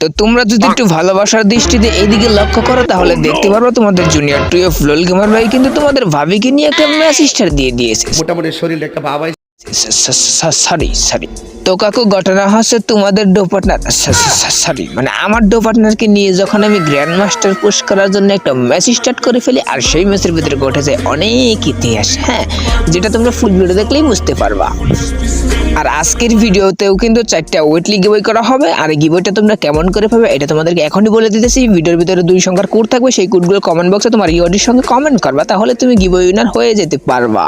তো তোমরা যদি একটু ভালোবাসার দৃষ্টিতে এদিকে লক্ষ্য করো তাহলে দেখতে পারব তোমাদের জুনিয়র টুয়েলভ লোল গেমার ভাই কিন্তু তোমাদের ভাবিকে নিয়ে একটা মেসেজটা দিয়ে দিয়েছে। মোটামুটি শরীরে একটা বাবাই সরি সরি। তো কাকু ঘটনা হচ্ছে তোমাদের ডো পার্টনার সরি মানে আমার ডো পার্টনারকে নিয়ে যখন আমি গ্র্যান্ড মাস্টার পুশ করার জন্য একটা ম্যাচ স্টার্ট করে ফেলি আর সেই ম্যাচের ভিতরে ঘটে যায় অনেক ইতিহাস হ্যাঁ? যেটা তোমরা ফুল ভিডিও দেখলেই বুঝতে পারবা। আর আজকের ভিডিওতেও কিন্তু চারটা ওয়েটলি গিবই করা হবে আর গিবইটা তোমরা কেমন করে পাবে এটা তোমাদেরকে এখনই বলে দিতেছি। ভিডিওর ভিতরে দুই সংখ্যার কোড থাকবে সেই কোডগুলো কমেন্ট বক্সে তোমার ইওডির সঙ্গে কমেন্ট করবা তাহলে তুমি গিবই উইনার হয়ে যেতে পারবা।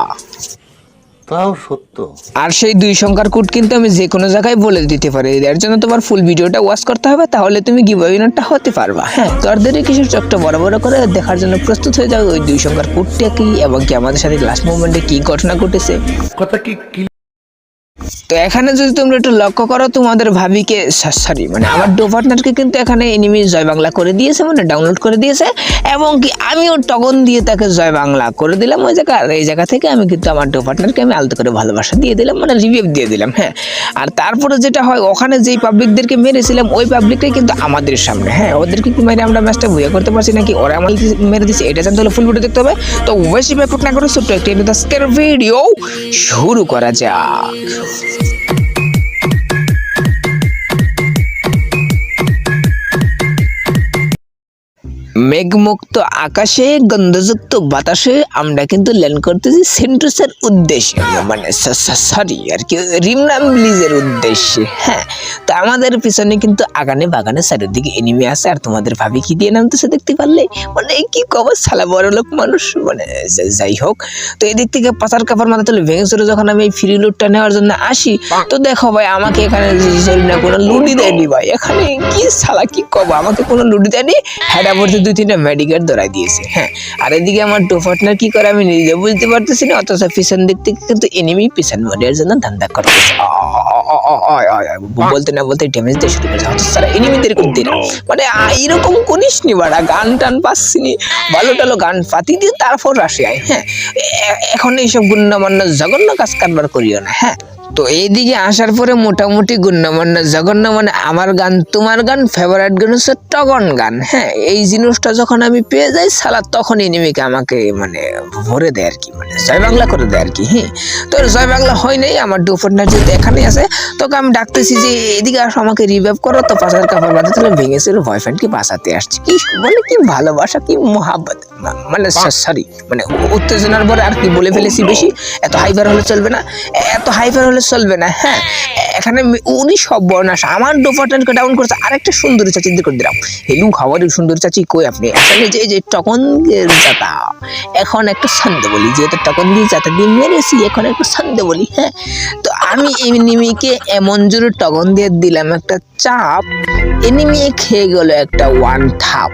তাও সত্য। আর সেই দুই সংখ্যার কোড কিন্তু আমি যে কোনো জায়গায় বলে দিতে পারি। এর জন্য তোমার ফুল ভিডিওটা ওয়াচ করতে হবে তাহলে তুমি গিভওয়েনারটা হতে পারবা। হ্যাঁ। তোর কিছু চক্র বড় বড় করে দেখার জন্য প্রস্তুত হয়ে যাও ওই দুই সংখ্যার কোডটা কি এবং কি আমাদের সাথে লাস্ট মুভমেন্টে কি ঘটনা ঘটেছে। কথা কি তো এখানে যদি তোমরা একটু লক্ষ্য করো, তোমাদের ভাবিকে সরি মানে আমার ডো পার্টনারকে কিন্তু এখানে এনিমি জয় বাংলা করে দিয়েছে মানে ডাউনলোড করে দিয়েছে, এবং কি আমিও টগন দিয়ে তাকে জয় বাংলা করে দিলাম ওই জায়গা আর এই জায়গা থেকে আমি কিন্তু আমার ডো পার্টনারকে আমি আলতো করে ভালোবাসা দিয়ে দিলাম মানে রিভিউ দিয়ে দিলাম হ্যাঁ। আর তারপরে যেটা হয়, ওখানে যেই পাবলিকদেরকে মেরেছিলাম, ওই পাবলিকটাই কিন্তু আমাদের সামনে হ্যাঁ। ওদেরকে কি মেরে আমরা ম্যাচটা ভুয়া করতে পারছি নাকি? ওরা আমার মেরে দিচ্ছে এটা জানতে হলে ফুল ভিডিও দেখতে হবে। তো বেশি ব্যাপক না করে ছোট্ট একটি ভিডিও শুরু করা যাক। Podcast. মেঘমুক্ত আকাশে, গন্ধযুক্ত বাতাসে আমরা কিন্তু ল্যান্ড করতেছি সেন্টোসের উদ্দেশ্যে। মানে সরি আর কি রিমনাম ব্লিজের উদ্দেশ্যে হ্যাঁ। তো আমাদের পিছনে কিন্তু আগানে বাগানে চারিদিকে এনিমি আছে, আর তোমাদের ভাবি কি দিয়ে নামতেছে দেখতে পারলে? মানে কি কবর সালা বড় লোক মানুষ মানে যাই হোক। তো এদিক থেকে পাচার কাপড় মাথা তুলে ভেঙে চলে যখন আমি এই ফ্রি লুটটা নেওয়ার জন্য আসি, তো দেখো ভাই, আমাকে এখানে না কোনো লুডি দেয়নি ভাই। এখানে কি সালা কি কব আমাকে কোনো লুডি দেয়নি? পড়তে দুই তিনটা মেডিকেট ধরাই দিয়েছে হ্যাঁ। আর এদিকে আমার ডো পার্টনার কি করে আমি নিজে বুঝতে পারতেছি না অথচ পিছন দিক থেকে কিন্তু এনিমি পিছন মারার জন্য ধান্দা করতেছে। বলতে না বলতে ড্যামেজ দিয়ে শুরু করেছে। অথচ তারা এনিমিদের করতে না। মানে এরকম করিস নি বাড়া গান টান পাচ্ছি নি ভালো টালো গান পাতি দিয়ে তারপর আয় হ্যাঁ। এখন এইসব গুন্ডামান্য জঘন্য কাজ কারবার করিও না হ্যাঁ। তো এইদিকে আসার পরে মোটামুটি গুন্ডামান্য জঘন্য মানে আমার গান তোমার গান ফেভারিট গান হচ্ছে টগন গান। হ্যাঁ এই জিনিসটা যখন আমি পেয়ে যাই সালা তখন এনিমিকে আমাকে মানে ভরে দেয় আর কি মানে জয় বাংলা করে দেয় আর কি হ্যাঁ। তো জয় বাংলা হয় নাই আমার দুপার্টনার যেহেতু এখানেই আছে তোকে আমি ডাকতেছি যে এদিকে আসো আমাকে রিভাইভ করো তো পাশার কাপড় বাঁধতে তাহলে ভেঙেছিল বয়ফ্রেন্ডকে বাঁচাতে আসছে। কি বলে কি ভালোবাসা কি মোহাব্বত মানে সরি মানে উত্তেজনার পরে আর কি বলে ফেলেছি বেশি। এত হাইফার হলে চলবে না এত হাইফার হলে চলবে না হ্যাঁ? এখানে উনি সব বর্ণাস। আমার ডোপাটানকে ডাউন করছে আরেকটা সুন্দরী চাচি করে দিলাম। হেলু খাবারের সুন্দরী চাচি কই আপনি? আসলে যে যে টকন যাতা এখন একটা ছন্দ বলি যেহেতু টকন দিয়ে যাতা দিয়ে মেরেছি এখন একটু ছন্দ বলি হ্যাঁ? তো আমি এনিমিকে এমন জোরে টকন দিয়ে দিলাম একটা চাপ এনিমি খেয়ে গেল একটা ওয়ান থাপ।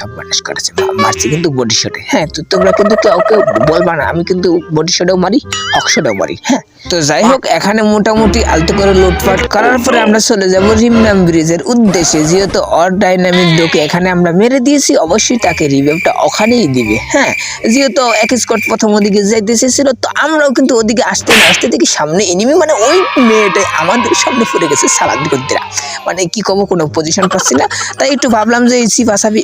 সব মানুষ করেছে। মারছি কিন্তু বডি শটে হ্যাঁ তো তোমরা কিন্তু কাউকে কেউ বলবা না। আমি কিন্তু বডি শটেও মারি হক মারি হ্যাঁ? তো যাই হোক এখানে মোটামুটি আলতো করে লুটপাট করার পরে আমরা চলে যাব রিমনাম ব্রিজের উদ্দেশ্যে। যেহেতু অর ডাইনামিক ডোকে এখানে আমরা মেরে দিয়েছি, অবশ্যই তাকে রিভাইভটা ওখানেই দিবে হ্যাঁ? যেহেতু এক স্কট প্রথম ওদিকে যাইতে এসেছিল তো আমরাও কিন্তু ওদিকে আসতে না আসতে দেখি সামনে এনিমি মানে ওই মেয়েটা আমাদের সামনে পড়ে গেছে সালাদ গদ্দিরা মানে কি কব, কোনো পজিশন পাচ্ছি না। তাই একটু ভাবলাম যে এই সিপাসাবি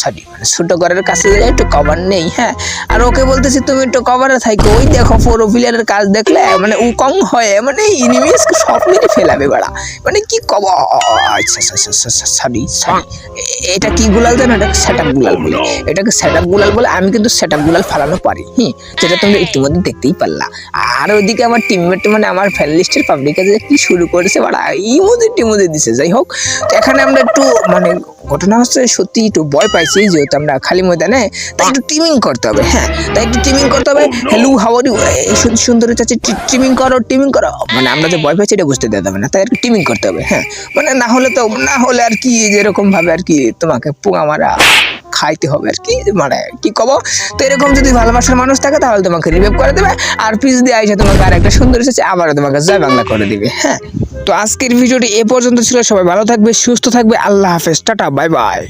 সরি মানে ছোট ঘরের কাছে যাই একটু কভার নেই হ্যাঁ? আর ওকে বলতেছি, তুমি একটু কভারে থাকো ওই দেখো ফোর হুইলারের কাজ দেখলে মানে ও কম হয় মানে ইনিমিসকে সব মেরে ফেলাবে বেড়া। মানে কি কব? আচ্ছা সরি সরি এটা কি গুলাল জানো? এটা সেট আপ গুলাল বলে। এটাকে সেট আপ গুলাল বলে আমি কিন্তু সেট আপ গুলাল ফালানো পারি হুম? যেটা তোমরা ইতিমধ্যে দেখতেই পারলা। আর ওইদিকে আমার টিমমেট মানে আমার ফ্যান লিস্টের পাবলিকে যে কি শুরু করেছে বাড়া ইমোজি টিমোজি দিছে যাই হোক। তো এখানে আমরা একটু মানে ঘটনা হচ্ছে সত্যি একটু ভয় পাইছি, যেহেতু আমরা খালি ময়দানে, তাই একটু টিমিং করতে হবে হ্যাঁ? তাই একটু টিমিং করতে হবে। হ্যালো হাওয়ারি এই সুন্দর চাচ্ছে টিমিং করো টিমিং করো। মানে আমরা যে ভয় পাইছি, এটা বুঝতে দেওয়া যাবে না। তাই একটু টিমিং করতে হবে হ্যাঁ? মানে না হলে তো, না হলে আর কি, যেরকমভাবে আর কি তোমাকে পোঙা মারা। খাইতে হবে আর কি মানে কি কব? তো এরকম যদি ভালোবাসার মানুষ থাকে, তাহলে তোমাকে রিভাইভ করে দেবে। আর পিস দিয়ে আইসা তোমাকে আর একটা সুন্দর এসেছে, আবারও তোমাকে জয় বাংলা করে দিবে হ্যাঁ? তো আজকের ভিডিওটি এ পর্যন্ত ছিল, সবাই ভালো থাকবে, সুস্থ থাকবে, আল্লাহ হাফেজ, টাটা বাই বাই